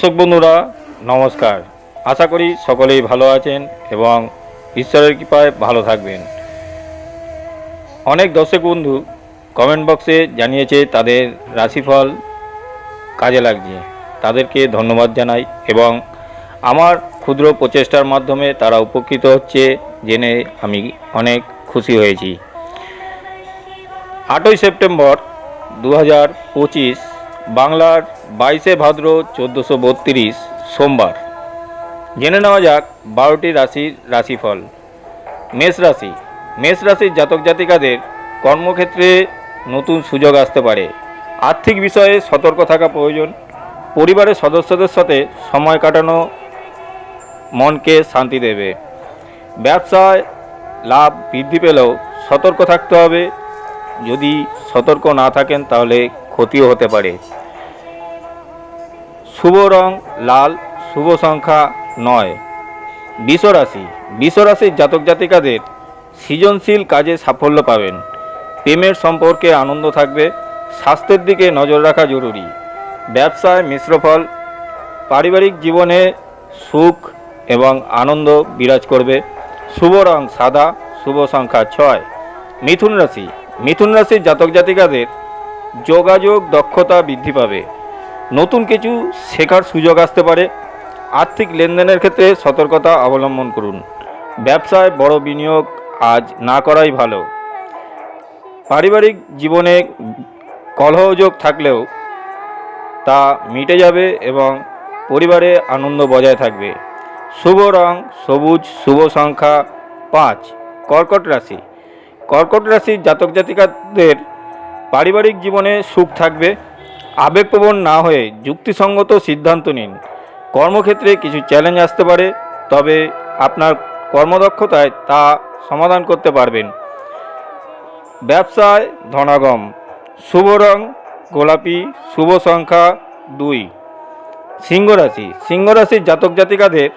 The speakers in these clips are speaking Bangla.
দর্শক বন্ধুরা, নমস্কার। আশা করি সকলেই ভালো আছেন এবং ঈশ্বরের কৃপায় ভালো থাকবেন। অনেক দর্শক বন্ধু কমেন্ট বক্সে জানিয়েছে তাদের রাশিফল কাজে লাগছে। তাদেরকে ধন্যবাদ জানাই এবং আমার ক্ষুদ্র প্রচেষ্টার মাধ্যমে তারা উপকৃত হচ্ছে জেনে আমি অনেক খুশি হয়েছি। আটই সেপ্টেম্বর দু হাজার পঁচিশ বাংলার বাইশে ভাদ্র চোদ্দোশো বত্রিশ, সোমবার। জেনে নেওয়া যাক বারোটি রাশির রাশিফল। মেষ রাশি। মেষ রাশির জাতক জাতিকাদের কর্মক্ষেত্রে নতুন সুযোগ আসতে পারে। আর্থিক বিষয়ে সতর্ক থাকা প্রয়োজন। পরিবারের সদস্যদের সাথে সময় কাটানো মনকে শান্তি দেবে। ব্যবসায় লাভ বৃদ্ধি পেলেও সতর্ক থাকতে হবে। যদি সতর্ক না থাকেন তাহলে ক্ষতিও হতে পারে। শুভ রং লাল, শুভ সংখ্যা নয়। বিশ্বরাশি। বিশ্বরাশির জাতক জাতিকাদের সৃজনশীল কাজে সাফল্য পাবেন। প্রেমের সম্পর্কে আনন্দ থাকবে, স্বাস্থ্যের দিকে নজর রাখা জরুরি। ব্যবসায় মিশ্র ফল, পারিবারিক জীবনে সুখ এবং আনন্দ বিরাজ করবে। শুভ রং সাদা, শুভ সংখ্যা ছয়। মিথুন রাশি। মিথুন রাশির জাতক জাতিকাদের যোগাযোগ দক্ষতা বৃদ্ধি পাবে। নতুন কিছু শেখার সুযোগ আসতে পারে। আর্থিক লেনদেনের ক্ষেত্রে সতর্কতা অবলম্বন করুন। ব্যবসায় বড় বিনিয়োগ আজ না করাই ভালো। পারিবারিক জীবনে কলহযোগ থাকলেও তা মিটে যাবে এবং পরিবারে আনন্দ বজায় থাকবে। শুভ রং, সবুজ, শুভ সংখ্যা পাঁচ, কর্কট রাশি। কর্কট রাশির জাতক জাতিকাদের পারিবারিক জীবনে সুখ থাকবে। আবেগপ্রবণ না হয়ে যুক্তিসঙ্গত সিদ্ধান্ত নিন। কর্মক্ষেত্রে কিছু চ্যালেঞ্জ আসতে পারে, তবে আপনার কর্মদক্ষতায় তা সমাধান করতে পারবেন। ব্যবসায় ধনাগম, শুভ রং, গোলাপি, শুভ সংখ্যা দুই। সিংহ রাশি সিংহ রাশির জাতক জাতিকাদের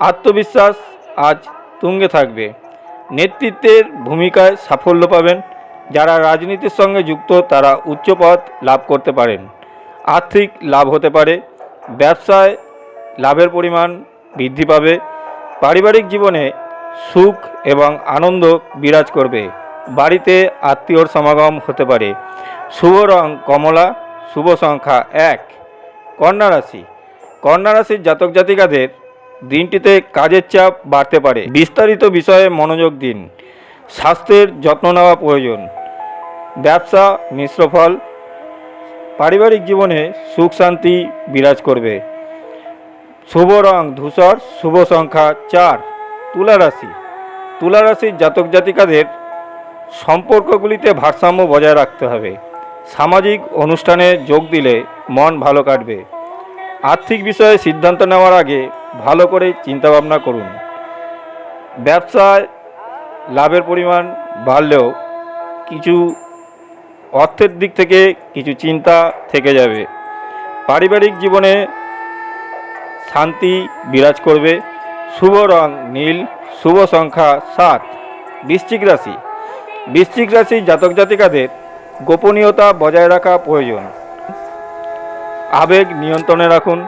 আত্মবিশ্বাস আজ তুঙ্গে থাকবে। নেতৃত্বের ভূমিকায় সাফল্য পাবেন। যারা রাজনীতির সঙ্গে যুক্ত, তারা উচ্চ পদ লাভ করতে পারেন। আর্থিক লাভ হতে পারে, ব্যবসায় লাভের পরিমাণ বৃদ্ধি পাবে, পারিবারিক জীবনে সুখ এবং আনন্দ বিরাজ করবে, বাড়িতে আত্মীয়র সমাগম হতে পারে। শুভ রং কমলা, শুভ সংখ্যা এক। কন্যা রাশি, কন্যা রাশির জাতক জাতিকাদের দিনটিতে কাজের চাপ বাড়তে পারে। বিস্তারিত বিষয়ে মনোযোগ দিন। স্বাস্থ্যের যত্ন নেওয়া প্রয়োজন। ব্যবসা, মিশ্র ফল, পারিবারিক জীবনে সুখ, শান্তি বিরাজ করবে। শুভ রং ধূসর, শুভ সংখ্যা চার, তুলা রাশি। তুলা রাশির জাতক জাতিকাদের সম্পর্কগুলিতে ভারসাম্য বজায় রাখতে হবে। সামাজিক অনুষ্ঠানে যোগ দিলে মন ভালো কাটবে। আর্থিক বিষয়ে সিদ্ধান্ত নেওয়ার আগে ভালো করে চিন্তাভাবনা করুন। ব্যবসায় লাভের পরিমাণ বাড়লেও কিছু অর্থের দিক থেকে কিছু চিন্তা থেকে যাবে। পারিবারিক জীবনে শান্তি বিরাজ করবে। শুভ রং নীল, শুভ সংখ্যা সাত। বৃশ্চিক রাশি। বৃশ্চিক রাশি জাতক জাতিকাদের গোপনীয়তা বজায় রাখা প্রয়োজন। আবেগ নিয়ন্ত্রণে রাখুন।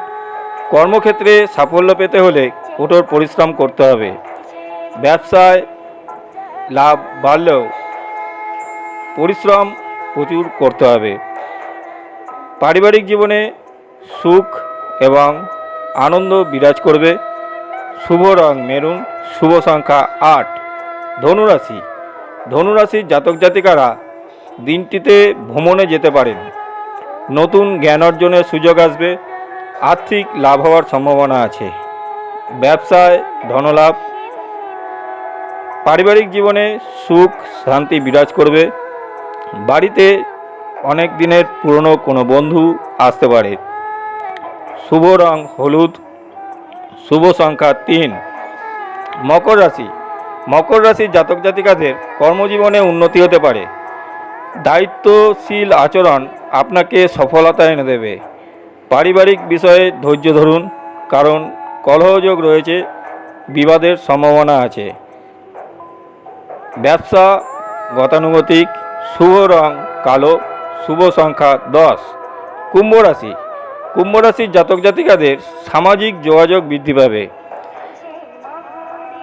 কর্মক্ষেত্রে সাফল্য পেতে হলে কঠোর পরিশ্রম করতে হবে। ব্যবসায় লাভ বাড়লেও পরিশ্রম প্রচুর করতে হবে। পারিবারিক জীবনে সুখ এবং আনন্দ বিরাজ করবে। শুভ রং মেরুন, শুভ সংখ্যা আট। ধনুরাশি। ধনুরাশির জাতক জাতিকারা দিনটিতে ভ্রমণে যেতে পারেন। নতুন জ্ঞান অর্জনের সুযোগ আসবে। আর্থিক লাভ হওয়ার সম্ভাবনা আছে। ব্যবসায় ধনলাভ। পারিবারিক জীবনে সুখ, শান্তি বিরাজ করবে। বাড়িতে অনেক দিনের পুরনো কোনো বন্ধু আসতে পারে। শুভ রং হলুদ, শুভ সংখ্যা তিন। মকর রাশি। মকর রাশির জাতক জাতিকাদের কর্মজীবনে উন্নতি হতে পারে। দায়িত্বশীল আচরণ আপনাকে সফলতা এনে দেবে। পারিবারিক বিষয়ে ধৈর্য ধরুন, কারণ কলহযোগ রয়েছে, বিবাদের সম্ভাবনা আছে। ব্যবসা গতানুগতিক শুভ রং, কালো, শুভ সংখ্যা দশ। কুম্ভ রাশি। কুম্ভ রাশির জাতক জাতিকাদের সামাজিক যোগাযোগ বৃদ্ধি পাবে।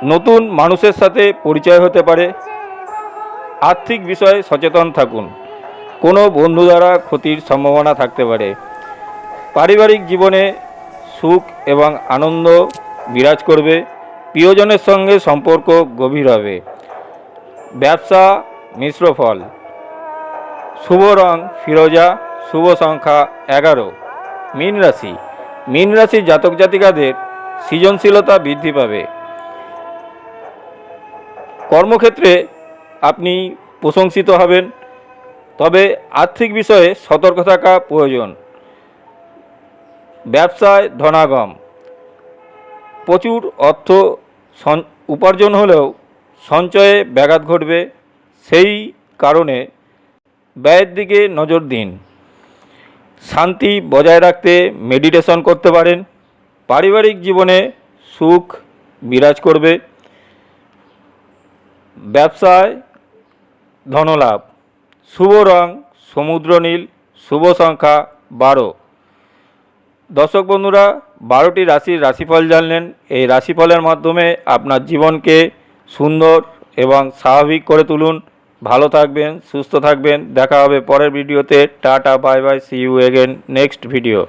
নতুন মানুষের সাথে পরিচয় হতে পারে। আর্থিক বিষয়ে সচেতন থাকুন। কোনো বন্ধু দ্বারা ক্ষতির সম্ভাবনা থাকতে পারে। পারিবারিক জীবনে সুখ এবং আনন্দ বিরাজ করবে। প্রিয়জনের সঙ্গে সম্পর্ক গভীর হবে। ব্যবসা মিশ্র ফল। শুভ রং ফিরোজা, শুভ সংখ্যা এগারো। মীন রাশি। মীন রাশির জাতক জাতিকাদের সৃজনশীলতা বৃদ্ধি পাবে। কর্মক্ষেত্রে আপনি প্রশংসিত হবেন, তবে আর্থিক বিষয়ে সতর্ক থাকা প্রয়োজন। ব্যবসায় ধনাগম। প্রচুর অর্থ উপার্জন হলেও সঞ্চয়ে ব্যাঘাত ঘটবে। সেই কারণে ব্যয়ের দিকে নজর দিন। শান্তি বজায় রাখতে মেডিটেশন করতে পারেন। পারিবারিক জীবনে সুখ বিরাজ করবে। ব্যবসায় ধনলাভ। শুভ রং, সমুদ্র নীল, শুভ সংখ্যা বারো। দর্শক বন্ধুরা, বারোটি রাশির রাশিফল জানলেন। এই রাশিফলের মাধ্যমে আপনার জীবনকে সুন্দর এবং স্বাভাবিক করে তুলুন। ভালো থাকবেন, সুস্থ থাকবেন। দেখা হবে পরের ভিডিওতে। Tata, bye bye see you again next video